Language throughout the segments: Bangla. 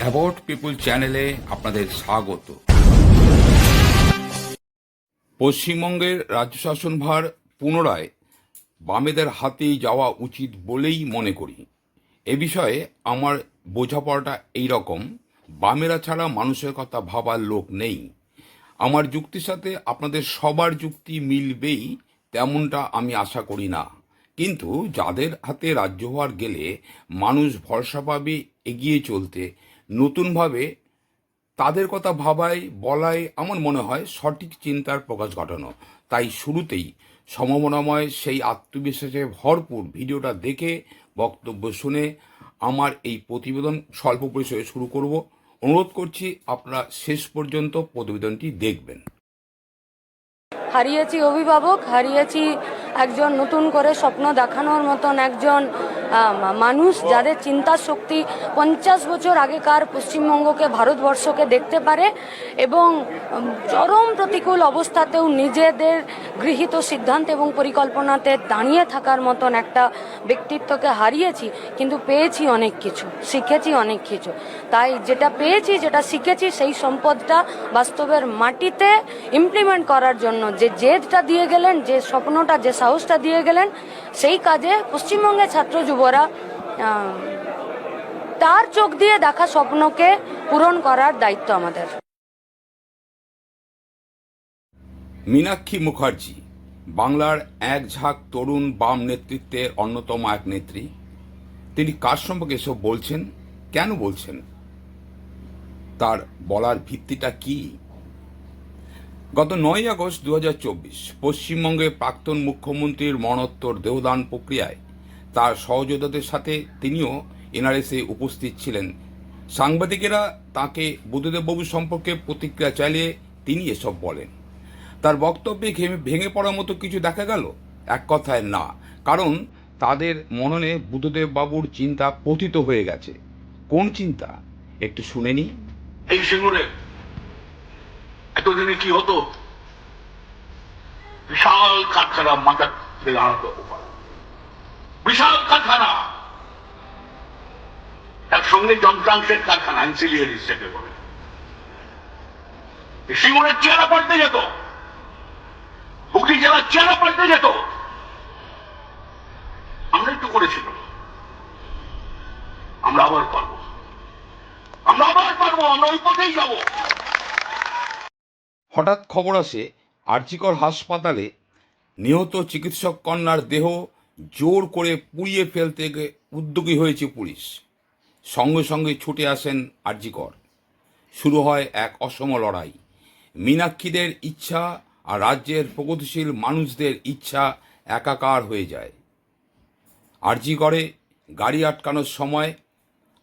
অ্যাবাউট পিপুল চ্যানেলে আপনাদের স্বাগত। পশ্চিমবঙ্গের রাজ্য শাসনভার পুনরায় বামেদের হাতেই যাওয়া উচিত বলেই মনে করি। এ বিষয়ে আমার বোঝাপড়াটা এই রকম বামেরা ছাড়া মানুষের কথা ভাবার লোক নেই। আমার যুক্তির সাথে আপনাদের সবার যুক্তি মিলবেই তেমনটা আমি আশা করি না। কিন্তু যাদের হাতে রাজ্য হওয়ার গেলে মানুষ ভরসা পাবে এগিয়ে চলতে নতুনভাবে তাদের কথা ভাবাই বলাই আমার মনে হয় সঠিক চিন্তার প্রকাশ ঘটানো। তাই শুরুতেই সমমনাময় সেই আত্মবিশ্বাসে ভরপুর ভিডিওটা দেখে, বক্তব্য শুনে আমার এই প্রতিবেদন স্বল্প পরিসরে শুরু করব। অনুরোধ করছি আপনারা শেষ পর্যন্ত প্রতিবেদনটি দেখবেন। হারিয়েছি অভিভাবক, হারিয়েছি একজন নতুন করে স্বপ্ন দেখানোর মতন একজন মানুষ যাদের চিন্তা শক্তি পঞ্চাশ বছর আগেকার পশ্চিমবঙ্গকে, ভারতবর্ষকে দেখতে পারে এবং চরম প্রতিকূল অবস্থাতেও নিজেদের গৃহীত সিদ্ধান্ত এবং পরিকল্পনাতে দাঁড়িয়ে থাকার মতন একটা ব্যক্তিত্বকে হারিয়েছি, কিন্তু পেয়েছি অনেক কিছু, শিখেছি অনেক কিছু। তাই যেটা পেয়েছি, যেটা শিখেছি, সেই সম্পদটা বাস্তবের মাটিতে ইমপ্লিমেন্ট করার জন্য, যে জেদটা দিয়ে গেলেন, যে স্বপ্নটা, যে সাহসটা দিয়ে গেলেন, সেই কাজে পশ্চিমবঙ্গের ছাত্র যুবরা আহ, তার চোখ দিয়ে দেখা স্বপ্নকে পূরণ করার দায়িত্ব আমাদের। মীনাক্ষী মুখার্জি বাংলার এক ঝাঁক তরুণ বাম নেতৃত্বের অন্যতম এক নেত্রী। তিনি কার সম্পর্কে এসব বলছেন কেন বলছেন? তার বলার ভিত্তিটা কি? গত নয় আগস্ট দু হাজার চব্বিশ পশ্চিমবঙ্গে প্রাক্তন মুখ্যমন্ত্রীর মরণোত্তর দেহদান প্রক্রিয়ায় তার সহযোদ্ধাদের সাথে তিনিও এনআরএসে উপস্থিত ছিলেন। সাংবাদিকেরা তাকে বুদ্ধদেববাবু সম্পর্কে প্রতিক্রিয়া চালিয়ে তিনি এসব বলেন। তার বক্তব্যে ভেঙে পড়ার মতো কিছু দেখা গেল? এক কথায় না, কারণ তাদের মননে বুদ্ধদেব বাবুর চিন্তা পতিত হয়ে গেছে। কোন চিন্তা? একটু শুনে নি এই সিঙ্গুরে, এতদিনে কি হতো? বিশাল কারখানা মাথা বিশাল কারখানা। একসঙ্গে যন্ত্রাংশের কারখানা অ্যান্সিলিয়ারিস থেকে বলে। চেহারা পাল্টে যেত। হুগলি জেলার চেহারা পাল্টে যেত। আমরা একটু করেছিল আমরা আবার পারব। আমরা আবার পারব, আমরা ওই পথেই যাব। হঠাৎ খবর আসে আর্জিকর হাসপাতালে নিহত চিকিৎসক কন্যার দেহ জোর করে পুড়িয়ে ফেলতে উদ্যোগী হয়েছে পুলিশ। সঙ্গে সঙ্গে ছুটে আসেন আর্জিকর। শুরু হয় এক অসম লড়াই। মীনাক্ষীদের ইচ্ছা আর রাজ্যের প্রগতিশীল মানুষদের ইচ্ছা একাকার হয়ে যায়। আরজিগড়ে গাড়ি আটকানোর সময়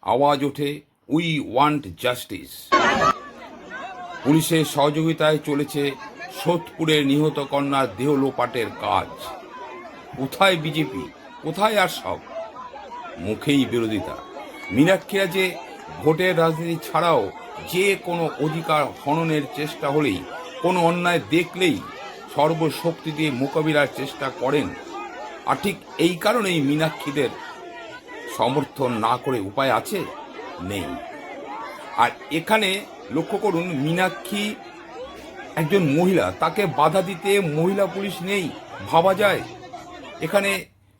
আওয়াজ ওঠে উই ওয়ান্ট জাস্টিস পুলিশের সহযোগিতায় চলেছে সোদপুরের নিহত কন্যার দেহ লোপাটের কাজ। কোথায় বিজেপি? কোথায় আর সব? মুখেই বিরোধিতা। মীনাক্ষীরা যে ভোটের রাজনীতি ছাড়াও যে কোনো অধিকার হননের চেষ্টা হলেই, কোনো অন্যায় দেখলেই সর্বশক্তি দিয়ে মোকাবিলার চেষ্টা করেন। আর ঠিক এই কারণেই মীনাক্ষীদের সমর্থন না করে উপায় আছে? নেই। আর এখানে লক্ষ্য করুন, মীনাক্ষী একজন মহিলা, তাকে বাধা দিতে মহিলা পুলিশ নেই, ভাবা যায়? এখানে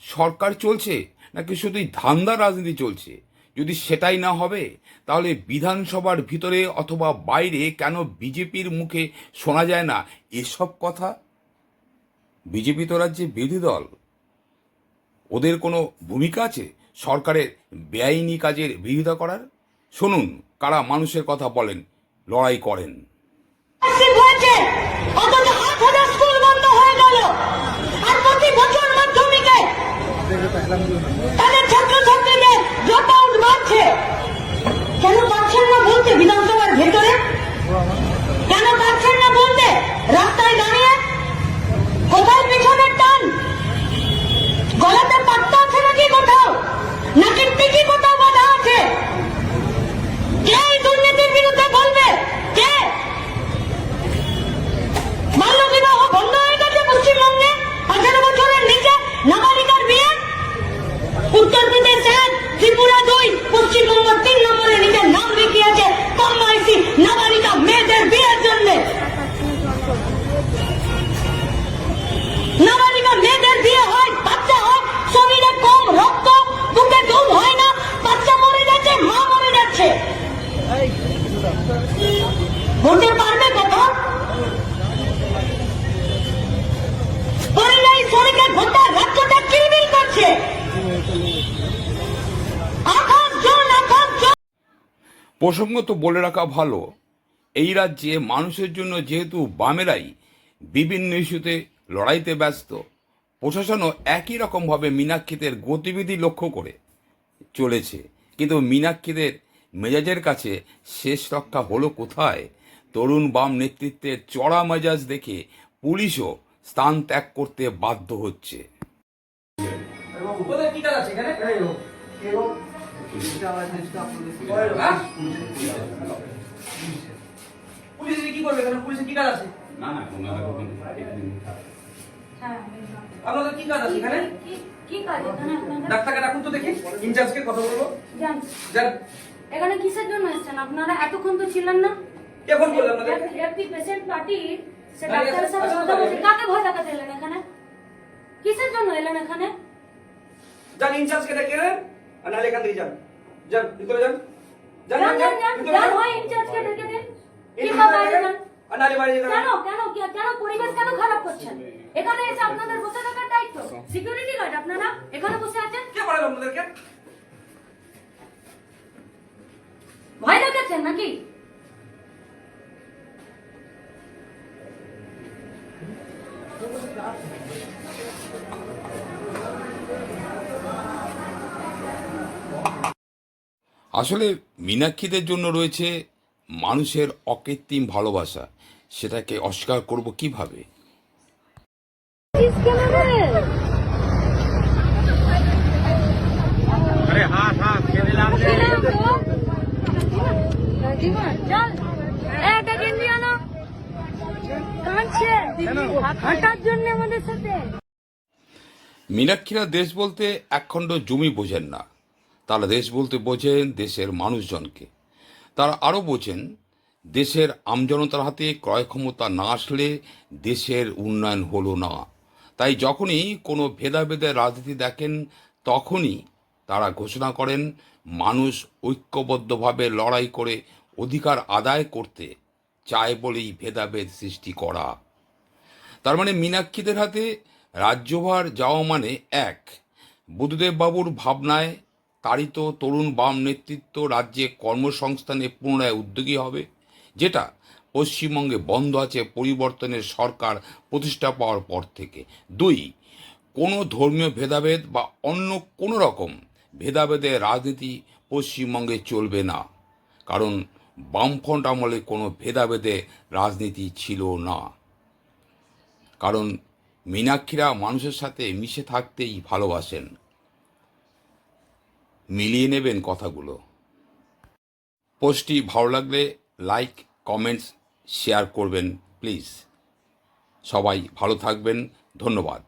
সরকার চলছে নাকি শুধুই ধান্দা রাজনীতি চলছে? যদি সেটাই না হবে, তাহলে বিধানসভার ভিতরে অথবা বাইরে কেন বিজেপির মুখে শোনা যায় না এসব কথা? বিজেপি তো রাজ্যে বিরোধী দল। ওদের কোনো ভূমিকা আছে সরকারের বেআইনি কাজের বিরোধিতা করার? শুনুন, কারা মানুষের কথা বলেন, লড়াই করেন শিক্ষিত হয়েছে অথচ আট হাজার স্কুল বন্ধ হয়ে গেল আর প্রতি বছর মাধ্যমিকে তাদের ছাত্রছাত্রীদের ড্রপ আউট বাড়ছে কেন পারছেন না বলতে বিধানসভার ভেতরে? কেন পারছেন না বলতে রাস্তায় হতে পারবে কথা প্রসঙ্গ তো বলে রাখা ভালো। এই রাজ্যে মানুষের জন্য যেহেতু বামেরাই বিভিন্ন ইস্যুতে লড়াইতে ব্যস্ত, প্রশাসনও একই রকমভাবে মীনাক্ষীদের গতিবিধি লক্ষ্য করে চলেছে। কিন্তু মীনাক্ষীদের মেজাজের কাছে শেষ রক্ষা হলো কোথায়? তরুণ বাম নেতৃত্বের চড়া মেজাজ দেখে পুলিশও স্থান ত্যাগ করতে বাধ্য হচ্ছে। ওদের কি এখানে? পুলিশে কি করবে এখানে পুলিশে কি কাজ আছে আপনাদের কি কাজ আছে এখানে? কি কাজ এখানে ডাক্তারকে ডাকুন তো দেখি ইনচার্জকে কথা বলব। যান। যান। এখানে কিসের জন্য এসেছেন? আপনারা এতক্ষণ তো ছিলেন না? কেমন বললাম আপনাদেরকে এক- একটি পেশেন্ট পার্টি সে ডাক্তারের সাথে কথা বলছে। কাকে ভয় দেখাতে এলেন এখানে? কিসের জন্য এলেন এখানে? যান ইনচার্জকে ডেকে নেন আর নাহলে এখান থেকে যান। যান ভিতরে যান। যান যান যান যান ভিতরে যান যান। হয় ইনচার্জকে ডেকে দিন কিংবা বাইরে যান। যান। আর নাহলে বাইরে যেতে কেন কেন কেন পরিবেশ কেন খারাপ করছেন? এখানে এসে আপনাদের বসে থাকার দায়িত্ব। সিকিউরিটি গার্ড আপনারা এখানে বসে আছেন? কে পাঠালো আপনাদেরকে? ভয় দেখাচ্ছেন নাকি? আসলে মীনাক্ষীদের জন্য রয়েছে মানুষের অকৃত্রিম ভালোবাসা। সেটাকে অস্বীকার করব কীভাবে? হাঁটার জন্য আমাদের মীনাক্ষীরা দেশ বলতে একখণ্ড জমি বোঝেন না। তারা দেশ বলতে বোঝেন দেশের মানুষজনকে। তারা আরও বোঝেন, দেশের আমজনতার হাতে ক্রয় ক্ষমতা না আসলে দেশের উন্নয়ন হলো না। তাই যখনই কোনো ভেদাভেদের রাজনীতি দেখেন, তখনই তারা ঘোষণা করেন, মানুষ ঐক্যবদ্ধভাবে লড়াই করে অধিকার আদায় করতে চায় বলেই ভেদাভেদ সৃষ্টি করা। তার মানে মীনাক্ষীদের হাতে রাজ্যভার যাওয়া মানে এক। বুদ্ধদেব বাবুর ভাবনায় তাড়িত তরুণ বাম নেতৃত্ব রাজ্যে কর্মসংস্থানে পুনরায় উদ্যোগী হবে, যেটা পশ্চিমবঙ্গে বন্ধ আছে পরিবর্তনের সরকার প্রতিষ্ঠা পাওয়ার পর থেকে। দুই, কোনো ধর্মীয় ভেদাভেদ বা অন্য কোনো রকম ভেদাভেদের রাজনীতি পশ্চিমবঙ্গে চলবে না, কারণ বামফ্রন্ট আমলে কোনো ভেদাভেদে রাজনীতি ছিল না। কারণ মীনাক্ষীরা মানুষের সাথে মিশে থাকতেই ভালোবাসেন। মিলিয়ে নেবেন কথাগুলো। পোস্টটি ভালো লাগলে লাইক, কমেন্টস, শেয়ার করবেন, প্লিজ। সবাই ভালো থাকবেন, ধন্যবাদ।